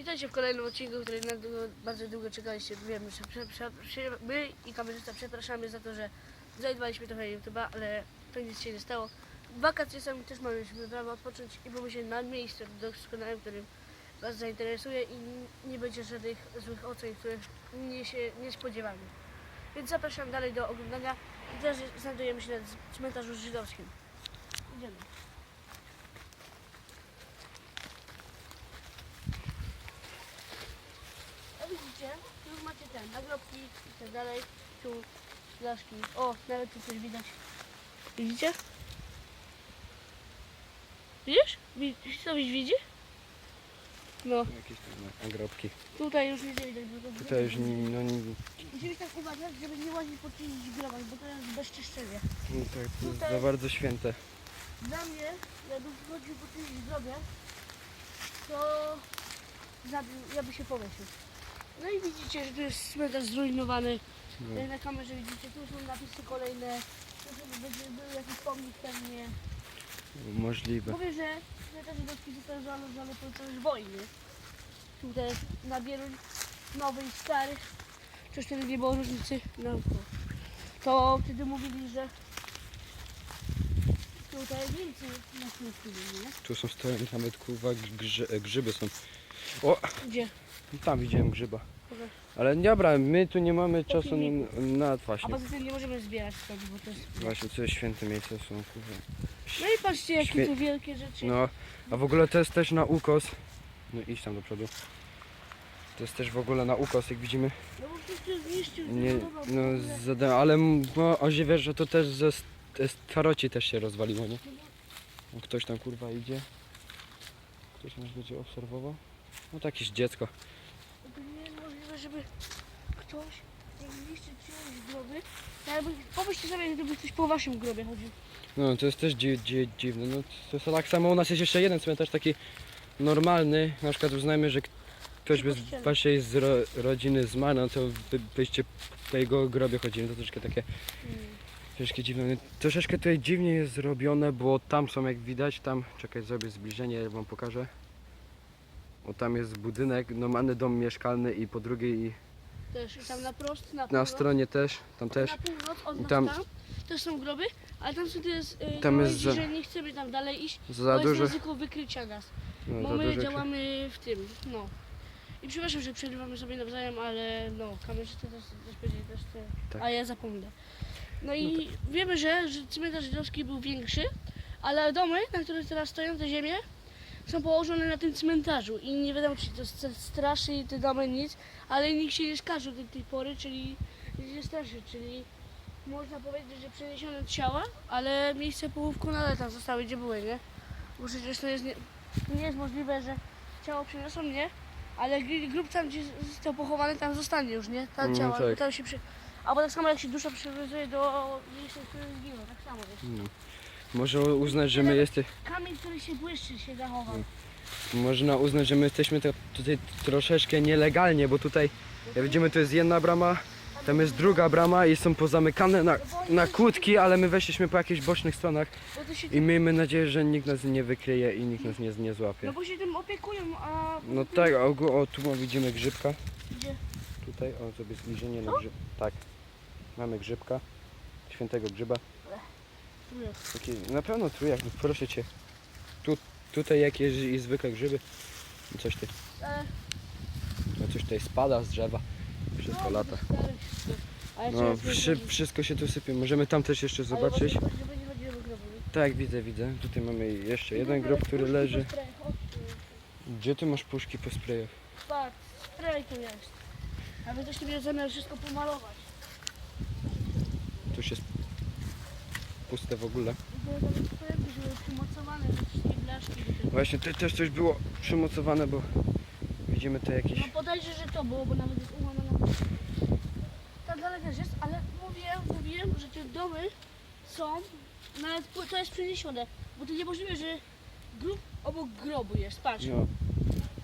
Witajcie w kolejnym odcinku, który na długo, bardzo długo czekaliście. Wiemy, że prze, prze, prze, my i kamerzysta przepraszamy za to, że zajmowaliśmy trochę YouTube'a, ale to nic się nie stało. Wakacje sami też mamy prawo odpocząć i pomyśleć na miejsce doskonałym, którym Was zainteresuje i nie będzie żadnych złych ocen, których nie się nie spodziewamy. Więc zapraszam dalej do oglądania i teraz znajdujemy się na cmentarzu żydowskim. Idziemy. A widzicie, tu nagrobki i tak dalej, tu flaszki. O, nawet tu coś widać. Widzicie? Widzisz? Widzisz, co byś widzi? No, Jakieś tam nagrobki. tutaj już nie widać. Bo to Tutaj już ni, no, ni, Musimy tak uważać, żeby nie łazić po czyichś grobach, bo to jest bezczyszczenie. no tak, to jest Tutaj- za bardzo święte. Dla mnie, jakbym chodził po czyichś grobie, to zabił, ja by się pomyślał. No i widzicie, że tu jest cmentarz zrujnowany. No. Jak na kamerze widzicie, tu są napisy kolejne. Tu będzie był jakiś pomnik pewnie. Możliwe. Mówię, że cmentarz żydowski został zanurzony podczas wojny. Tutaj na wielu nowy i stary. Przecież wtedy nie było różnicy. No to, to wtedy mówili, że tutaj więcej na tym nie? Tu są stoły, nawet kurwa grzyby są. O, Gdzie? tam widziałem grzyba. Pokaż. Ale dobra, my tu nie mamy czasu na, na A właśnie. poza tym nie możemy zbierać wtedy, bo to jest... Właśnie, co jest święte miejsca są kurwa. No i patrzcie, jakie Śmie- tu wielkie rzeczy. No, a w ogóle to jest też na ukos. No idź tam do przodu. To jest też w ogóle na ukos, jak widzimy. No bo ktoś tu zniszczył. Nie, no zada, ale m- no, że to też ze st- staroci też się rozwaliło, nie? O, Ktoś tam kurwa idzie. Ktoś nas będzie obserwował. No to jakieś dziecko. To nie jest możliwe, żeby ktoś jak zniszczył czyjeś groby. to Jakby, pomyślcie sobie, gdyby ktoś po waszym grobie chodził. No to jest też dzi dzi dziwne. No to jest tak samo u nas jest jeszcze jeden cmentarz taki normalny. Na przykład uznajmy, że ktoś by z waszej z ro rodziny zmarł, no to by, byście po jego grobie chodzili. To troszkę takie troszkę dziwne. No, Troszeczkę tutaj dziwnie jest zrobione, bo tam są jak widać, tam, czekaj zrobię zbliżenie, ja wam pokażę. O tam jest budynek, normalny dom mieszkalny i po drugiej Też i tam na prost, na na północ. stronie też, tam też. Na północ od nas tam- tam, też są groby, ale tam są jest, yy, Tam jest jest za- że nie chcemy tam dalej iść, Za bo jest ryzyko wykrycia nas. no, Bo my działamy w tym, no. I przepraszam, że przerywamy sobie nawzajem, ale no, kamerzysta też, też powiedzieli też te, Tak. a ja zapomnę. No i wiemy, że, że cmentarz żydowski był większy, ale domy, na których teraz stoją te ziemie, są położone na tym cmentarzu i nie wiadomo, czy to st- straszy te domy nic, ale nikt się nie skarżył do tej pory, czyli nie straszy, czyli można powiedzieć, że przeniesiono ciała, ale miejsce pochówku nadal tam zostały, gdzie były, nie? Bo przecież to jest nie, nie jest możliwe, że ciało przyniosą, nie? Ale gr- grób tam, gdzie został pochowany, tam zostanie już, nie? Tam ciała, tak. tam się przy... Albo tak samo jak się dusza przywiązuje do miejsca, w którym zginął, tak samo jest. No. Może uznać, że my jesteś, Kamień, który się błyszczy, się zachował. można uznać, że my jesteśmy tutaj troszeczkę nielegalnie, bo tutaj, jak widzimy, to jest jedna brama, tam jest druga brama i są pozamykane na, na kłódki, ale my weszliśmy po jakichś bocznych stronach i miejmy nadzieję, że nikt nas nie wykryje i nikt nas nie, nie No złapie. bo się tym opiekują, a... No tak, o, o tu widzimy grzybka, Gdzie? tutaj, o sobie zbliżenie na grzyb, tak, mamy grzybka, świętego grzyba. Tu jest. Taki, na pewno trójak, proszę cię. Tu, tutaj jakieś i zwykłe grzyby. Coś, ty, Ale... no coś tutaj spada z drzewa. Wszystko no, lata. No, wszy, wszystko się tu sypie. Możemy tam też jeszcze zobaczyć. nie nie? Tak, widzę, widzę. Tutaj mamy jeszcze jeden grób, który leży. Gdzie ty masz puszki po sprayach? Patrz, spray tu jest. A wy też miał zamiar wszystko pomalować. Tu jest puste w ogóle. Właśnie tu też coś było przymocowane, bo widzimy te jakieś... No podejrzę, że to było, bo nawet jest ułamane. Tam dalej też jest, ale mówiłem, mówiłem, że te domy są, nawet to jest przeniesione, bo to niemożliwe, że grób obok grobu jest, patrz. No,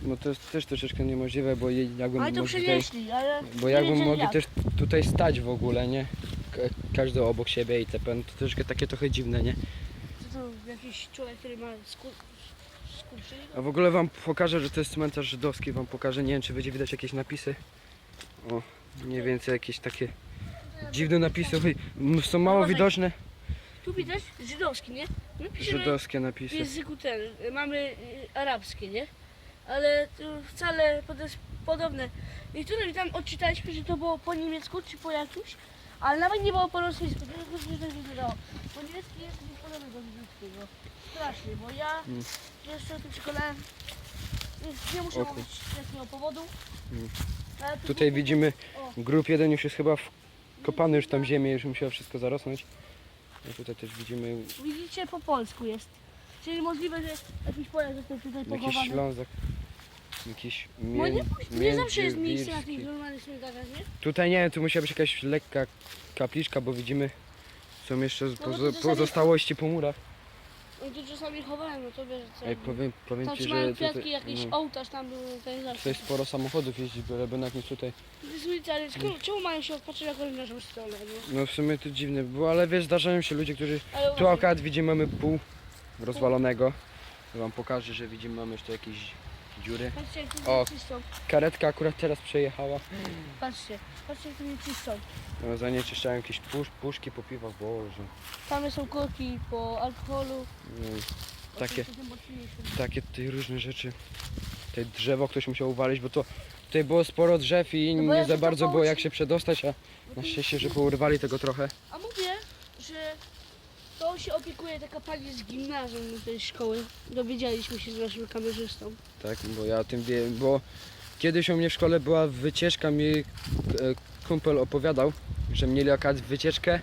no to jest też troszeczkę niemożliwe, bo jakbym ale to mógł tutaj... ale Bo jakbym mogli jak. też tutaj stać w ogóle, nie? Ka- Każdy obok siebie i TP, no to troszkę takie trochę dziwne, nie? Co to jakiś człowiek, który ma sku... skurczyli A w ogóle wam pokażę, że to jest cmentarz żydowski, wam pokażę, nie wiem czy będzie widać jakieś napisy. O, mniej więcej jakieś takie dziwne napisy, są mało widoczne, Tu widać żydowski, nie? My piszemy żydowskie w napisy. języku ten, mamy y, arabskie, nie? Ale to wcale to jest podobne. Niektóre tam odczytaliśmy, że to było po niemiecku czy po jakimś, ale nawet nie było po rosyjsku. To jest różnie tak wyglądało. Po niemiecki jest coś podobnego do żydowskiego. Strasznie, bo ja Mm. jeszcze o tym przekonałem. Więc nie muszę O kur- mówić z jakiego powodu. Mm. Ale tu Tutaj widzimy, O. grób jeden już jest chyba wkopany już tam ziemię, już musiał wszystko zarosnąć. A tutaj też widzimy Widzicie, po polsku jest. Czyli możliwe, że jakiś Polak został tutaj jakiś pochowany. ślązak. Jakiś Bo nie, mię- nie zawsze jest miejsce na międzywirski. tych normalnych cmentarzach, nie? Tutaj nie wiem, tu musiała być jakaś lekka kapliczka, bo widzimy są jeszcze No bo to pozo- czasami- pozostałości po murach. No tu czasami chowałem, no to wiesz co. Ej, powiem, powiem Tam ci, trzymają że kwiatki, tutaj, jakiś no, ołtarz tam był, to jest zawsze. tutaj sporo samochodów jeździ, byle by na kimś tutaj. To jest ulica, ale skoro, czemu mają się odpatrzeć jak oni w naszą stronę, no? No w sumie to dziwne było, ale wiesz, zdarzają się ludzie, którzy... Ale Tu uważaj, akurat widzimy mamy pół rozwalonego. Wam pokażę, że widzimy mamy jeszcze jakieś dziury. patrzcie jak tu O. nie. Karetka akurat teraz przejechała. Patrzcie, patrzcie jak tu nie czystą. No, zanieczyszczają jakieś pusz, puszki po piwach, boże. Tam są korki po alkoholu. No, Takie- to tym mocniejszym. takie tutaj różne rzeczy. Tutaj drzewo ktoś musiał uwalić, bo to tutaj było sporo drzew i No bo ja nie za bardzo było jak się przedostać, a na szczęście, że pourwali tego trochę. A mówię, to się opiekuje taka pani z gimnazjum tej szkoły. Dowiedzieliśmy się z naszym kamerzystą. Tak, bo ja o tym wiem, bo kiedyś u mnie w szkole była wycieczka, mi e, kumpel opowiadał, że mieli akurat wycieczkę,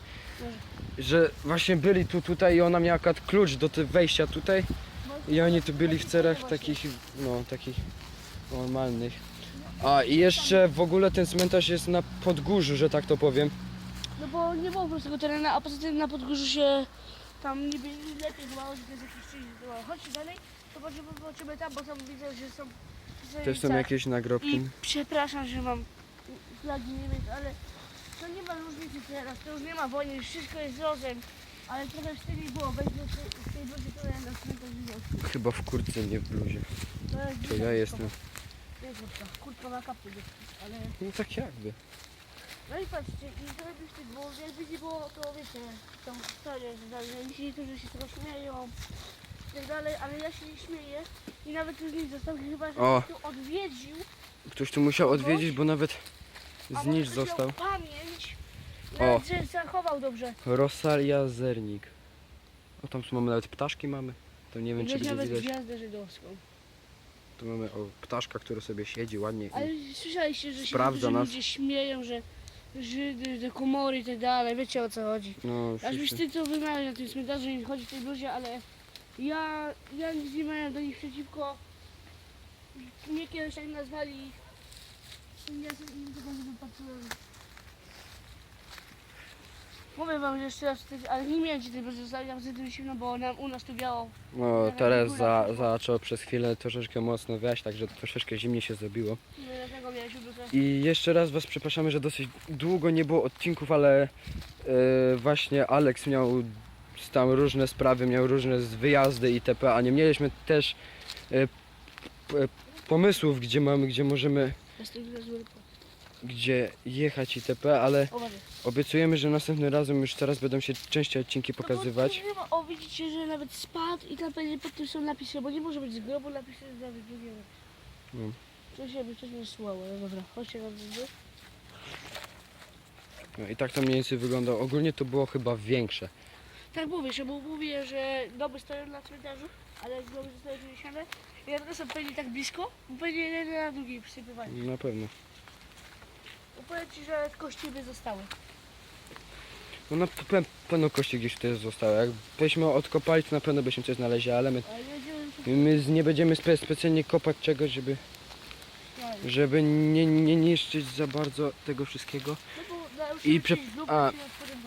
że właśnie byli tu tutaj i ona miała akurat klucz do tych wejścia tutaj i oni tu byli w cerach takich, no takich normalnych. A i jeszcze w ogóle ten cmentarz jest na podgórzu, że tak to powiem. No bo nie było prostego terenu, a poza tym na podgórzu się tam niby lepiej że to jest jakiś czyjś. Chodźcie dalej, zobaczymy, zobaczymy tam, bo tam widzę, że są Też są jakieś nagrobki. I przepraszam, że mam flagi Niemiec, ale to nie ma różnicy teraz, to już nie ma wojny, już wszystko jest rozem. Ale trochę wstydniej było wejść do tej, z tej to ja na widział. Chyba w kurtce, nie w bluzie. To jest To ja jestem. Kurtka, na kapie, ale... No tak jakby. No i patrzcie, i wstyd, bo jakby nie było, to wiecie, tą historię, że że dzisiaj niektórzy się z tego śmieją i tak dalej, ale ja się nie śmieję i nawet już nie został chyba, że O. ktoś tu odwiedził, Ktoś tu musiał odwiedzić, bo nawet a znicz może ktoś został. miał pamięć, O. nawet, że zachował dobrze. Rosalia Zernik. O tam mamy nawet ptaszki mamy. To nie wiem czy Widać będzie nawet widać. gwiazdę żydowską. Tu mamy o ptaszka, który sobie siedzi ładnie. Ale słyszeliście, że się Sprawdza niektórzy nas. ludzie śmieją, że Żydy, te komory i tak dalej, wiecie o co chodzi. No, Aż mi wszyscy. wstyd to wymawiać na tym cmentarzu i chodzi w tej bluzie, ale ja, ja nic nie miałem do nich przeciwko. Mnie kiedyś tak nazwali. Ja sobie nie tego nie wypatrzyłem. Mówię wam, że jeszcze raz ale nie miałem tej bluzy zostawić, a wtedy zimno, bo nam, u nas tu biało. No teraz za, zaczął przez chwilę troszeczkę mocno wiać, także troszeczkę zimnie się zrobiło. No, Dlatego miałeś bluzę. I jeszcze raz was przepraszamy, że dosyć długo nie było odcinków, ale e, właśnie Alex miał tam różne sprawy, miał różne z- wyjazdy itp., a nie mieliśmy też e, p- pomysłów, gdzie mamy, gdzie możemy. Gdzie jechać itp., ale Uważaj. obiecujemy, że następnym razem już teraz będą się częściej odcinki pokazywać. No bo nie o, widzicie, że nawet spadł i tam pewnie pod tym są napisy, bo nie może być z grobu napisy z drugiego. No. Coś jakby coś mnie słało, ale dobra, chodźcie na dół. No i tak to mniej więcej wygląda. Ogólnie to było chyba większe. Tak mówię, że bo mówię, że domy stoją na cmentarzu, ale groby zostały wyniesione. I dlatego są pewnie tak blisko, bo pewnie jeden na drugi przysypywali. Na pewno. Bo powiem ci, że kości by zostały. No na pe- pewno kości gdzieś tutaj zostały. Jakbyśmy odkopali, to na pewno byśmy coś znaleźli, ale my, Ale jedziemy my z- nie będziemy spe- specjalnie kopać czegoś, żeby, żeby nie, nie niszczyć za bardzo tego wszystkiego. No bo na już I prze- a,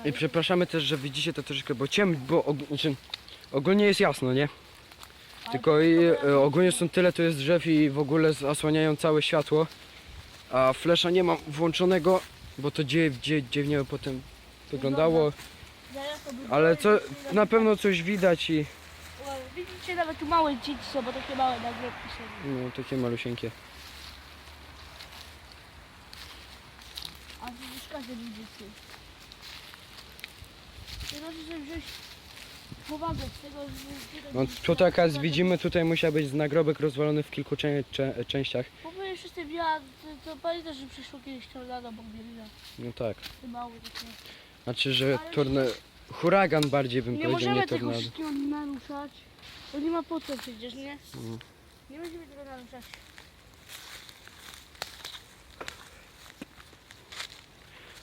I przepraszamy też, że widzicie to troszeczkę, bo ciem, bo og- znaczy, ogólnie jest jasno, nie? Tylko i, e, ogólnie są tyle, to jest drzew i w ogóle zasłaniają całe światło. A flesza nie mam włączonego, bo to dzie, dzie, dziwnie potem wyglądało. Ale co, na pewno coś widać i Widzicie, nawet tu małe dzieci są, bo takie małe nagrobki są. No, takie malusieńkie. A już każdy widzi ty. Nie możesz sobie wziąć powagę z tego, że... że- No tu tak jak widzimy, tutaj musiał być nagrobek rozwalony w kilku czę czę częściach. Bo powiem wszyscy wiatr, to, to pamiętasz, że przyszło kiedyś tornado, bo Bielina, No tak. te małe takie. Znaczy, że Ale torna... Huragan bardziej bym Nie powiedział, możemy nie tego tornado. wszystkiego naruszać, bo nie ma po co przecież, nie? Mm. Nie będziemy tego naruszać.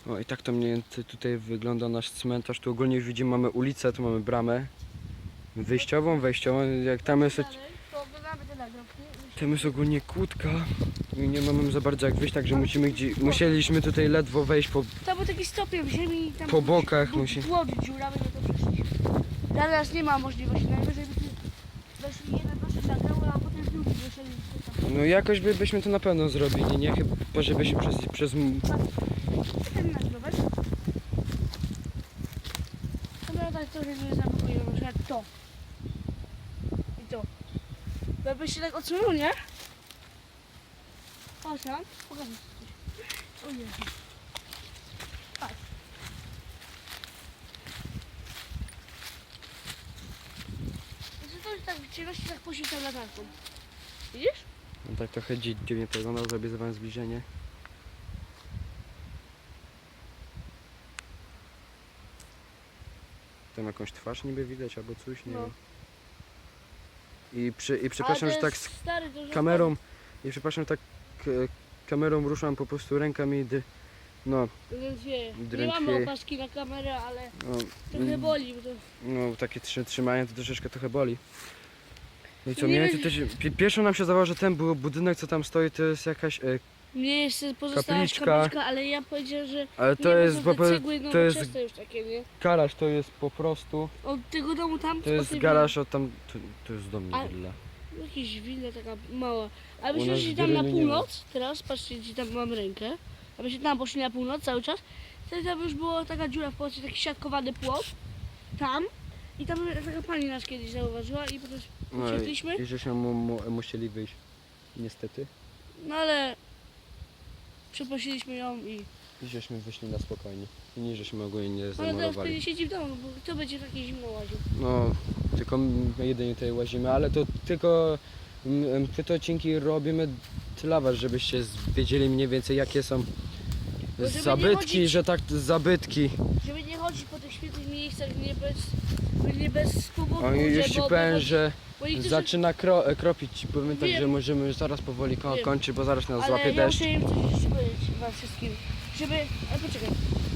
O i tak to mniej więcej tutaj wygląda nasz cmentarz. Tu ogólnie już widzimy, mamy ulicę, tu mamy bramę. Wyjściową, wejściową. Jak tam jest, to tam jest ogólnie kłódka i nie mamy za bardzo jak wyjść, także musimy gdzie... Musieliśmy tutaj ledwo wejść po... Tam był taki stopień w ziemi i tam Po bokach musi- Błąd dziurami, no to przeszliśmy. Teraz nie ma możliwości, najwyżej weszli jeden proszę zagrały, a potem drugi wyszedł. No jakoś by, byśmy to na pewno zrobili, nie? Chyba, żebyśmy przez... przez... m- Ten nagrobek. Dobra, tak to nie zablokuje, na przykład to. I to. Jakbyś się tak odsunął, nie? Chodź tam, pokażę ci coś. O Jezu. Patrz. Znaczy to jest tak w ciemności tak poświecał latarką. Widzisz? No tak trochę dzi- dziwnie to wygląda, zrobię za wam zbliżenie. Tam jakąś twarz niby widać albo coś, nie No. wiem. I, przy, I Ale przepraszam, to że tak jest z stary, kamerą, i przepraszam, że tak k- kamerą ruszam po prostu rękami, dy, no, Drętwieje. Nie Drętwieje. mamy opaski na kamerę, ale no, trochę mm, boli. Bo to... no takie trzy, trzymanie to troszeczkę trochę boli. No i co, Nie też, pi- pierwsze nam się zdawało, że ten bu- budynek, co tam stoi, to jest jakaś, e, Mnie jeszcze pozostała Kapliczka. kapliczka, ale ja powiedziałem, że ale nie, to bo jest, po, po, cegły to jest już takie, nie? garaż, to jest po prostu, Od tego domu tam to jest garaż od tam, to, to jest dom A- nie willa. Jakiś willa taka mała. A myśmy nas szli tam na nie północ, teraz patrzcie gdzie tam mam rękę. A myśmy tam poszli na północ cały czas. Wtedy tam już była taka dziura w płocie, taki siatkowany płot. Tam. I tam taka pani nas kiedyś zauważyła i potem No uciekliśmy. i, i żeśmy mu, mu, musieli wyjść, niestety. No ale przeprosiliśmy ją i... I żeśmy wyszli na spokojnie. I nie żeśmy ogólnie nie Ale teraz pewnie siedzi w domu, bo kto będzie takie zimno łaził? No, tylko my jedynie tutaj łazimy, ale to tylko mm, my te odcinki robimy dla was, żebyście z- wiedzieli mniej więcej jakie są nie zabytki, chodzić- że tak zabytki. Żeby nie chodzić po tych świetnych miejscach nie bez, nie bez powodu. O, już ci bo- powiem, że bo niektórzy- zaczyna kro, kropić. Powiem tak, Wiem. że możemy już zaraz powoli ko- Wiem. kończyć, bo zaraz nas Ale złapie ja deszcz. muszę im coś jeszcze wam wszystkim. Żeby, ale poczekaj,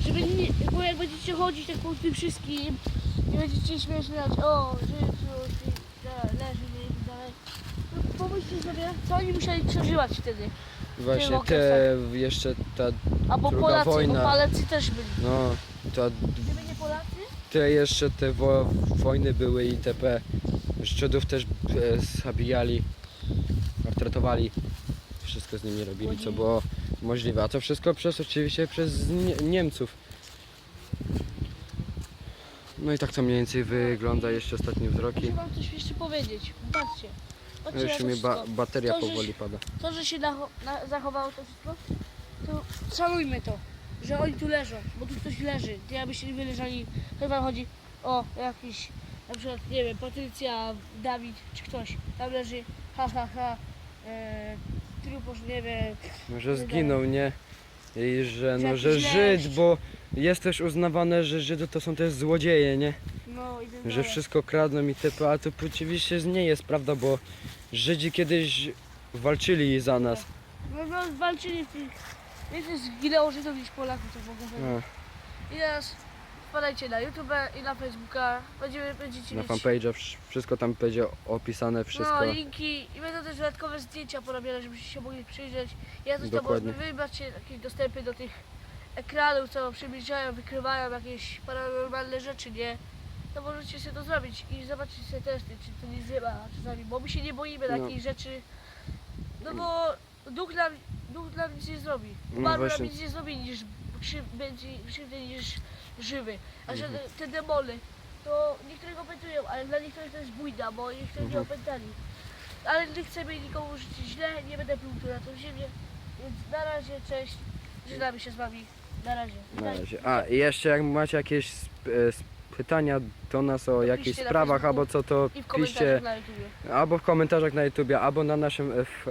żeby nie, bo jak będziecie chodzić tak po tym wszystkim i będziecie śmieszać, o, życiu, i leży, nie i tak dalej. To pomyślcie sobie, co oni musieli przeżywać wtedy. Właśnie te jeszcze ta, Albo Druga Polacy, wojna. bo Polacy też byli. no, ta, Gdyby nie Polacy, te jeszcze te wo, wojny były itp. Żydów też e, zabijali, portretowali. Wszystko z nimi robili, co było możliwe. A to wszystko przez oczywiście przez nie, Niemców. No i tak to mniej więcej wygląda jeszcze ostatnie wzroki. muszę wam coś jeszcze powiedzieć. Patrzcie. Patrzcie na Już to mi ba bateria To, powoli pada. To, że się zachowało to wszystko, to szanujmy to, że oni tu leżą, bo tu ktoś leży. Ty jakbyście to wam chodzi o jakiś, na przykład, nie wiem, Patrycja, Dawid czy ktoś, tam leży, ha, ha, ha, e, truposz, nie wiem, Że zginął, nie? I że, no, Że Żyd, bo jest też uznawane, że Żydy to są też złodzieje, nie? no i tak Że dalej. wszystko kradną i typu, a to oczywiście nie jest prawda, bo Żydzi kiedyś walczyli za nas. No, no walczyli w tych, więcej zginęło Żydów niż Polaków, to w ogóle. No, I teraz wpadajcie na YouTube i na Facebooka, będziemy, będziecie na mieć... fanpage'a wsz- wszystko tam będzie opisane, wszystko. No, linki i będą też dodatkowe zdjęcia porobione, żebyście się mogli przyjrzeć. Ja coś tam Dokładnie. może wybaczcie jakieś dostępy do tych ekranów, co przybliżają, wykrywają jakieś paranormalne rzeczy, nie? To możecie sobie to zrobić i zobaczyć sobie testy, czy to nie ma czasami, bo my się nie boimy No. takich rzeczy, no bo duch nam, duch nam nic nie zrobi. No Umarły nam właśnie. nic nie zrobi niż krzy, będzie krzywdy niż żywy. A że Mhm. te, te demony, to niektórych opętują, ale dla niektórych to jest bójda, bo niektórych nie Mhm. opętali. Ale nie chcemy nikomu życzyć źle, nie będę pluł na tą ziemię, więc na razie, cześć, żegnamy się z wami, na razie. Na razie. A i jeszcze jak macie jakieś sp- e, sp- pytania do nas o jakichś na sprawach Facebooku albo co to I w piszcie na YouTube. albo w komentarzach na YouTubie, albo na naszym e, f,